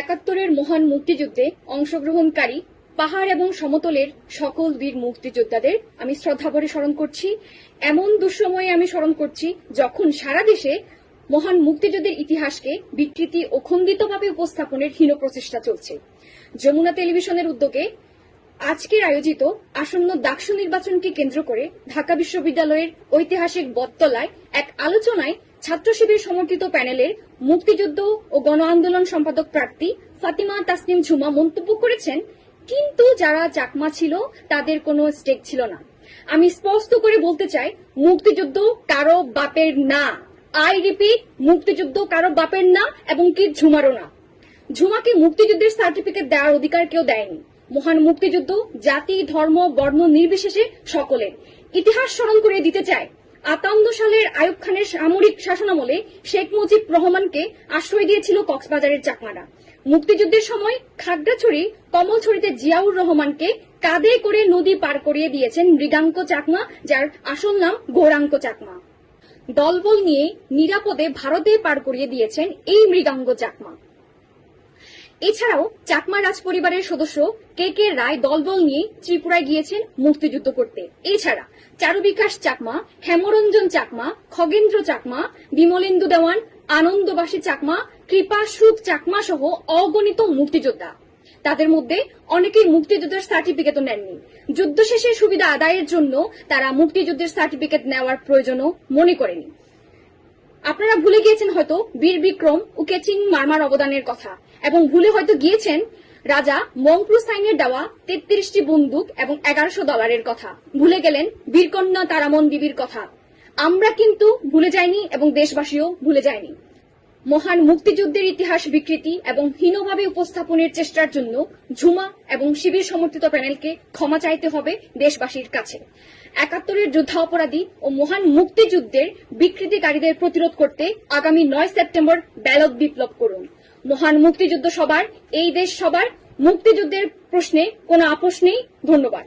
একাত্তরের মহান মুক্তিযুদ্ধে অংশগ্রহণকারী পাহাড় এবং সমতলের সকল বীর মুক্তিযোদ্ধাদের আমি শ্রদ্ধাভরে স্মরণ করছি। এমন দুঃসময়ে আমি স্মরণ করছি যখন সারা দেশে মহান মুক্তিযুদ্ধের ইতিহাসকে বিকৃতি ও খণ্ডিতভাবে উপস্থাপনের হীন প্রচেষ্টা চলছে। যমুনা টেলিভিশনের উদ্যোগে আজকের আয়োজিত আসন্ন ডাকসু নির্বাচনকে কেন্দ্র করে ঢাকা বিশ্ববিদ্যালয়ের ঐতিহাসিক বটতলায় এক আলোচনায় ছাত্র শিবির সমর্থিত প্যানেলের মুক্তিযুদ্ধ ও গণ আন্দোলন সম্পাদক প্রার্থী ফাতিমা তাসনিম ঝুমা মন্তব্য করেছেন, কিন্তু যারা চাকমা ছিল, তাদের কোনো স্টেক ছিল না। আমি স্পষ্ট করে বলতে চাই, মুক্তিযুদ্ধ কারও বাপের না। আই রিপিট মুক্তিযুদ্ধ কারও বাপের না এবং কি ঝুমারও না। ঝুমাকে মুক্তিযুদ্ধের সার্টিফিকেট দেওয়ার অধিকার কেউ দেয়নি। মহান মুক্তিযুদ্ধ জাতি, ধর্ম, বর্ণ নির্বিশেষে সকলের। ইতিহাস স্মরণ করে দিতে চায় আতান্ন সালের আয়ুব খানের সামরিক শাসনামলে শেখ মুজিব রহমানকে আশ্রয় দিয়েছিল কক্সবাজারের চাকমারা। মুক্তিযুদ্ধের সময় খাগড়াছড়ি কমলছড়িতে জিয়াউর রহমানকে কাঁধে করে নদী পার করিয়ে দিয়েছেন মৃগাঙ্ক চাকমা, যার আসল নাম গৌরাঙ্ক চাকমা। দলবল নিয়ে নিরাপদে ভারতে পার করিয়ে দিয়েছেন এই মৃগাঙ্গ চাকমা। এছাড়াও চাকমা রাজ পরিবারের সদস্য কে কে রায় দলবল নিয়ে ত্রিপুরায় গিয়েছেন মুক্তিযুদ্ধ করতে। এছাড়া চারুবিকাশ চাকমা, হেমরঞ্জন চাকমা, খগেন্দ্র চাকমা, বিমলেন্দু দেওয়ান, আনন্দবাসী চাকমা, কৃপা সুখ চাকমা সহ অগণিত মুক্তিযোদ্ধা। তাদের মধ্যে অনেকেই মুক্তিযুদ্ধের সার্টিফিকেটও নেননি। যুদ্ধ শেষে সুবিধা আদায়ের জন্য তারা মুক্তিযুদ্ধের সার্টিফিকেট নেওয়ার প্রয়োজনও মনে করেনি। আপনারা ভুলে গিয়েছেন হয়তো বীর বিক্রম ও কেচিং মারমার অবদানের কথা, এবং ভুলে হয়তো গিয়েছেন রাজা মংপুর সাইনের দেওয়া তেত্রিশটি বন্দুক এবং এগারোশো ডলারের কথা। ভুলে গেলেন বীরকন্যা তারামন বিবির কথা। আমরা কিন্তু ভুলে যাইনি এবং দেশবাসীও ভুলে যায়নি। মহান মুক্তিযুদ্ধের ইতিহাস বিকৃতি এবং হীনভাবে উপস্থাপনের চেষ্টার জন্য ঝুমা এবং শিবির সমর্থিত প্যানেলকে ক্ষমা চাইতে হবে দেশবাসীর কাছে। একাত্তরের যুদ্ধাপরাধী ও মহান মুক্তিযুদ্ধের বিকৃতিকারীদের প্রতিরোধ করতে আগামী নয় সেপ্টেম্বর ব্যালট বিপ্লব করুন। মহান মুক্তিযুদ্ধ সবার এই দেশ সবার মুক্তিযুদ্ধের প্রশ্নে কোনো আপোষ নেই। ধন্যবাদ।